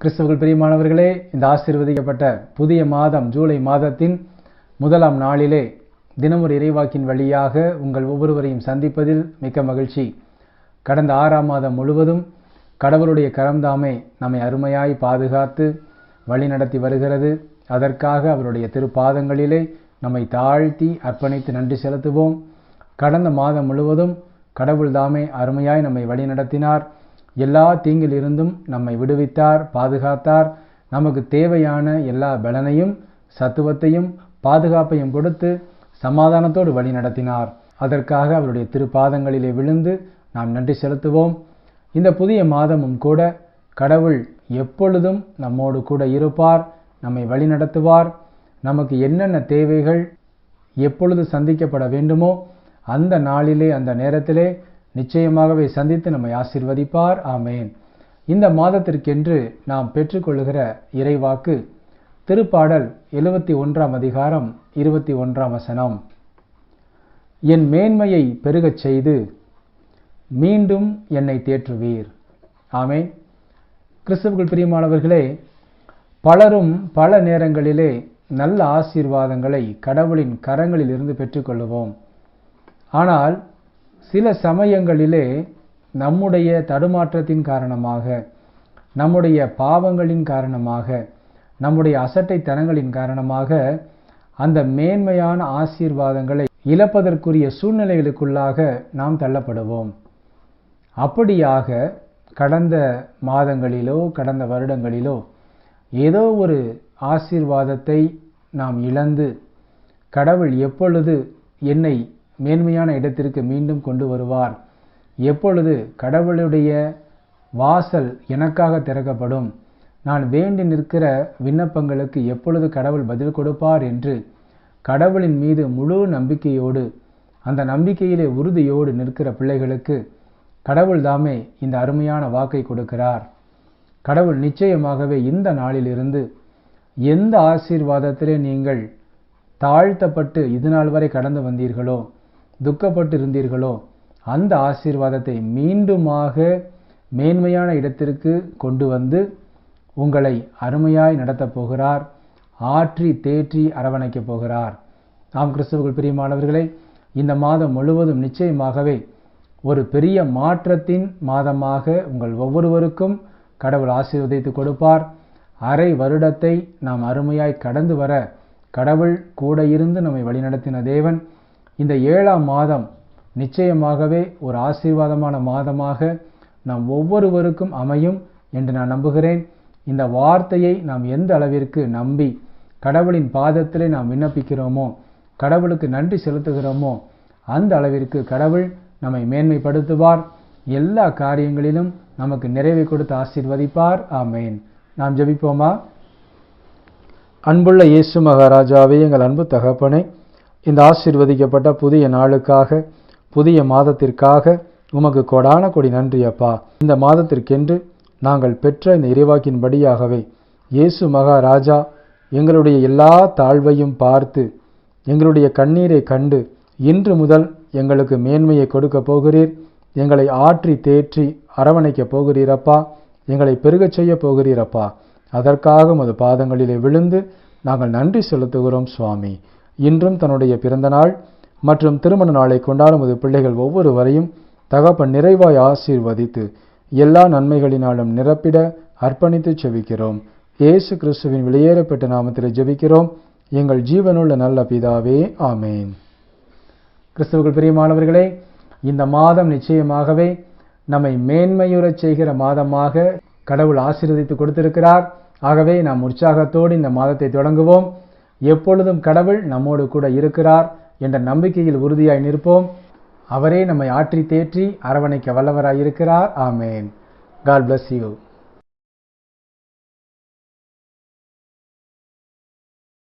கிறிஸ்தவர்கள் பிரியமானவர்களே இந்த ஆசீர்வதிக்கப்பட்ட புதிய மாதம் ஜூலை மாதத்தின் முதலாம் நாளிலே தினமொரு இறைவாக்கின் வழியாக உங்கள் ஒவ்வொருவரையும் சந்திப்பதில் மிக்க மகிழ்ச்சி. கடந்த ஆறாம் மாதம் முழுவதும் கடவுளுடைய கரம்தாமே நம்மை அருமையாய் பாதுகாத்து வழிநடத்தி வருகிறது. அதற்காக அவருடைய திருப்பாதங்களிலே நம்மை தாழ்த்தி அர்ப்பணித்து நன்றி செலுத்துவோம். கடந்த மாதம் முழுவதும் கடவுள் தாமே அருமையாய் நம்மை வழிநடத்தினார் எல்லா தீங்கிலிருந்தும் நம்மை விடுவித்தார் பாதுகாத்தார். நமக்கு தேவையான எல்லா பலனையும் சத்துவத்தையும் பாதுகாப்பையும் கொடுத்து சமாதானத்தோடு வழி நடத்தினார். அதற்காக அவருடைய திருப்பாதங்களிலே விழுந்து நாம் நன்றி செலுத்துவோம். இந்த புதிய மாதமும் கூட கடவுள் எப்பொழுதும் நம்மோடு கூட இருப்பார் நம்மை வழிநடத்துவார் நமக்கு என்னென்ன தேவைகள் எப்பொழுது சந்திக்கப்பட வேண்டுமோ அந்த நாளிலே அந்த நேரத்திலே நிச்சயமாகவே சந்தித்து நம்மை ஆசிர்வதிப்பார். ஆமேன். இந்த மாதத்திற்கென்று நாம் பெற்றுக்கொள்கிற இறைவாக்கு திருப்பாடல் எழுபத்தி ஒன்றாம் அதிகாரம் இருபத்தி ஒன்றாம் வசனம். என் மேன்மையை பெருகச் செய்து மீண்டும் என்னை தேற்றுவீர். ஆமேன். கிறிஸ்தவர்கள் பிரியமானவர்களே பலரும் பல நேரங்களிலே நல்ல ஆசீர்வாதங்களை கடவுளின் கரங்களில் இருந்து பெற்றுக்கொள்ளுவோம். ஆனால் சில சமயங்களிலே நம்முடைய தடுமாற்றத்தின் காரணமாக நம்முடைய பாவங்களின் காரணமாக நம்முடைய அசட்டைத்தனங்களின் காரணமாக அந்த மேன்மையான ஆசீர்வாதங்களை இழப்பதற்குரிய சூழ்நிலைகளுக்குள்ளாக நாம் தள்ளப்படுவோம். அப்படியாக கடந்த மாதங்களிலோ கடந்த வருடங்களிலோ ஏதோ ஒரு ஆசீர்வாதத்தை நாம் இழந்து கடவுள் எப்பொழுது என்னை மேன்மையான இடத்திற்கு மீண்டும் கொண்டு வருவார். எப்பொழுது கடவுளுடைய வாசல் எனக்காக திறக்கப்படும்? நான் வேண்டி நிற்கிற விண்ணப்பங்களுக்கு எப்பொழுது கடவுள் பதில் கொடுப்பார் என்று கடவுளின் மீது முழு நம்பிக்கையோடு அந்த நம்பிக்கையிலே உறுதியோடு நிற்கிற பிள்ளைகளுக்கு கடவுள் தாமே இந்த அருமையான வாக்கை கொடுக்கிறார். கடவுள் நிச்சயமாகவே இந்த நாளிலிருந்து எந்த ஆசீர்வாதத்திலே நீங்கள் தாழ்த்தப்பட்டு இது நாள் வரை கடந்து வந்தீர்களோ துக்கப்பட்டு இருந்தீர்களோ அந்த ஆசீர்வாதத்தை மீண்டுமாக மேன்மையான இடத்திற்கு கொண்டு வந்து உங்களை அருமையாய் நடத்தப் போகிறார் ஆற்றி தேற்றி அரவணைக்கப் போகிறார். நாம் கிறிஸ்தவர்கள் பிரியமானவர்களை இந்த மாதம் முழுவதும் நிச்சயமாகவே ஒரு பெரிய மாற்றத்தின் மாதமாக உங்கள் ஒவ்வொருவருக்கும் கடவுள் ஆசீர்வதித்து கொடுப்பார். அரை வருடத்தை நாம் அருமையாய் கடந்து வர கடவுள் கூட இருந்து நம்மை வழிநடத்தின தேவன் இந்த ஏழாம் மாதம் நிச்சயமாகவே ஒரு ஆசீர்வாதமான மாதமாக நாம் ஒவ்வொருவருக்கும் அமையும் என்று நான் நம்புகிறேன். இந்த வார்த்தையை நாம் எந்த அளவிற்கு நம்பி கடவுளின் பாதத்திலே நாம் விண்ணப்பிக்கிறோமோ கடவுளுக்கு நன்றி செலுத்துகிறோமோ அந்த அளவிற்கு கடவுள் நம்மை மேன்மைப்படுத்துவார். எல்லா காரியங்களிலும் நமக்கு நிறைவை கொடுத்து ஆசீர்வதிப்பார். ஆமேன். நாம் ஜபிப்போமா? அன்புள்ள இயேசு மகாராஜாவே எங்கள் அன்பு தகப்பனை இந்த ஆசீர்வதிக்கப்பட்ட புதிய நாளுக்காக புதிய மாதத்திற்காக உமக்கு கொடான கொடி நன்றி அப்பா. இந்த மாதத்திற்கென்று நாங்கள் பெற்ற இந்த இறைவாக்கின்படியாகவே இயேசு மகாராஜா எங்களுடைய எல்லா தாழ்வையும் பார்த்து எங்களுடைய கண்ணீரை கண்டு இன்று முதல் எங்களுக்கு மேன்மையை கொடுக்க போகிறீர். எங்களை ஆற்றி தேற்றி அரவணைக்கப் போகிறீரப்பா எங்களை பெருகச் செய்ய போகிறீரப்பா அதற்காக உமது பாதங்களிலே விழுந்து நாங்கள் நன்றி செலுத்துகிறோம் சுவாமி. இன்றும் தன்னுடைய பிறந்த நாள் மற்றும் திருமண நாளை கொண்டாடும் உமது பிள்ளைகள் ஒவ்வொருவரையும் தகப்பன் நிறைவாய் ஆசீர்வதித்து எல்லா நன்மைகளினாலும் நிரப்பிட அர்ப்பணித்து செவிக்கிறோம் இயேசு கிறிஸ்துவின் வெளியேறப்பட்ட நாமத்தில் ஜெபிக்கிறோம். எங்கள் ஜீவனுள்ள நல்ல பிதாவே ஆமேன். கிறிஸ்துவர்கள் பிரியமானவர்களே இந்த மாதம் நிச்சயமாகவே நம்மை மேன்மையுறச் செய்கிற மாதமாக கடவுள் ஆசீர்வதித்து கொடுத்திருக்கிறார். ஆகவே நாம் உற்சாகத்தோடு இந்த மாதத்தை தொடங்குவோம். எப்பொழுதும் கடவுள் நம்மோடு கூட இருக்கிறார் என்ற நம்பிக்கையில் உறுதியாய் நிற்போம். அவரே நம்மை ஆற்றி தேற்றி அரவணைக்க வல்லவராய் இருக்கிறார் ஆமேன். God bless you